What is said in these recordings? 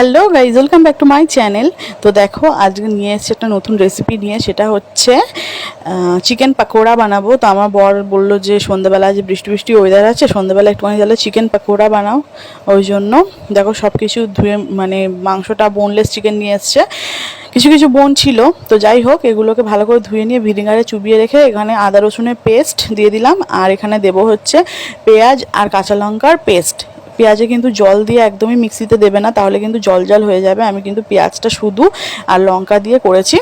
Hello guys, welcome back to my channel. তো দেখো, আজকে নিয়ে এসেছে একটা নতুন রেসিপি নিয়ে, সেটা হচ্ছে চিকেন পাকোড়া বানাবো। তো আমার বর বলল যে, সন্ধ্যেবেলা যে বৃষ্টি বৃষ্টি ওয়েদার আছে, সন্ধ্যেবেলা একটুখানি তাহলে চিকেন পাকোড়া বানাও। ওই জন্য দেখো সব কিছু ধুয়ে মানে মাংসটা বোনলেস চিকেন নিয়ে এসছে। কিছু কিছু বোন ছিল। তো যাই হোক, এগুলোকে ভালো করে ধুয়ে নিয়ে ভিডিঙারে চুবিয়ে রেখে এখানে আদা রসুনের পেস্ট দিয়ে দিলাম। আর এখানে দেবো হচ্ছে পেঁয়াজ আর কাঁচা লঙ্কার পেস্ট পেঁয়াজে কিন্তু জল দিয়ে একদমই মিক্সিতে দেবে না, তাহলে কিন্তু জল জল হয়ে যাবে। আমি কিন্তু পেঁয়াজটা শুধু আর লঙ্কা দিয়ে করেছি।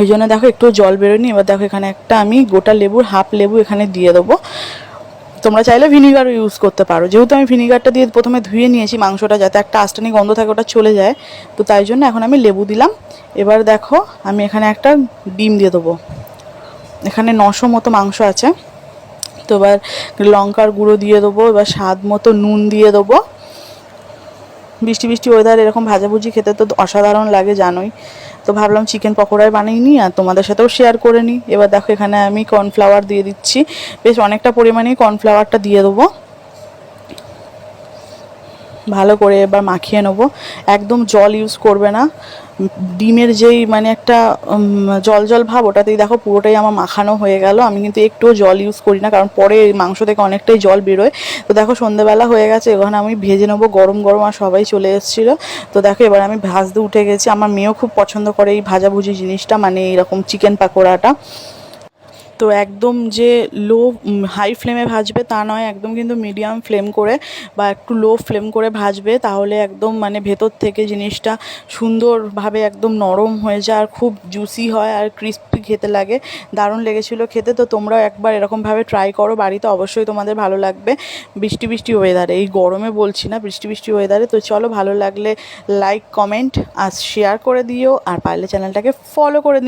ওই জন্য দেখো একটু জল বেরোয়নি, এবার দেখো এখানে একটা আমি গোটা লেবুর, হাফ লেবু এখানে দিয়ে দেবো। তোমরা চাইলে ভিনিগারও ইউজ করতে পারো। যেহেতু আমি ভিনিগারটা দিয়ে প্রথমে ধুয়ে নিয়েছি মাংসটা যাতে একটা আস্টানি গন্ধ থাকে, ওটা চলে যায়। তো তাই জন্য এখন আমি লেবু দিলাম। এবার দেখো আমি এখানে একটা ডিম দিয়ে দেবো। এখানে নশো মতো মাংস আছে। তো এবার লঙ্কার গুঁড়ো দিয়ে দেবো, এবার স্বাদ মতো নুন দিয়ে দেবো। বৃষ্টি বৃষ্টি ওয়েদার এরকম ভাজাভুজি খেতে তো অসাধারণ লাগে জানোই। তো ভাবলাম চিকেন পকোড়াই বানিয়ে নিই আর তোমাদের সাথেও শেয়ার করে নিই। এবার দেখো এখানে আমি কর্নফ্লাওয়ার দিয়ে দিচ্ছি। বেশ অনেকটা পরিমাণেই কর্নফ্লাওয়ারটা দিয়ে দেবো। ভালো করে এবার মাখিয়ে নেব। একদম জল ইউজ করবে না। ডিমের যেই মানে একটা জল জল ভাব, ওটাতেই দেখো পুরোটাই আমার মাখানো হয়ে গেল। আমি কিন্তু একটুও জল ইউজ করি না, কারণ পরে মাংস থেকে অনেকটাই জল বেরোয়। তো দেখো সন্ধ্যেবেলা হয়ে গেছে এখানে আমি ভেজে নেব, গরম গরম আর সবাই চলে এসেছিল। তো দেখো এবার আমি ভাজতে উঠে গেছি। আমার মেয়েও খুব পছন্দ করে এই ভাজাভুজি জিনিসটা মানে এরকম চিকেন পাকোড়াটা। তো একদম যে লো হাই ফ্লেমে ভাজবে তা নয়, একদম কিন্তু মিডিয়াম ফ্লেম করে বা একটু লো ফ্লেম করে ভাজবে, তাহলে একদম মানে ভেতর থেকে জিনিসটা সুন্দরভাবে একদম নরম হয়ে যায়, আর খুব জুসি হয় আর ক্রিস্পি খেতে লাগে। দারুণ লেগেছিলো খেতে, তো তোমরাও একবার এরকমভাবে ট্রাই করো, বাড়িতে অবশ্যই তোমাদের ভালো লাগবে। বৃষ্টি বৃষ্টি ওয়েদারে এই গরমে বলছি না, বৃষ্টি বৃষ্টি ওয়েদারে তো চলো ভালো লাগলে লাইক কমেন্ট আর শেয়ার করে দিও, আর পারলে চ্যানেলটাকে ফলো করে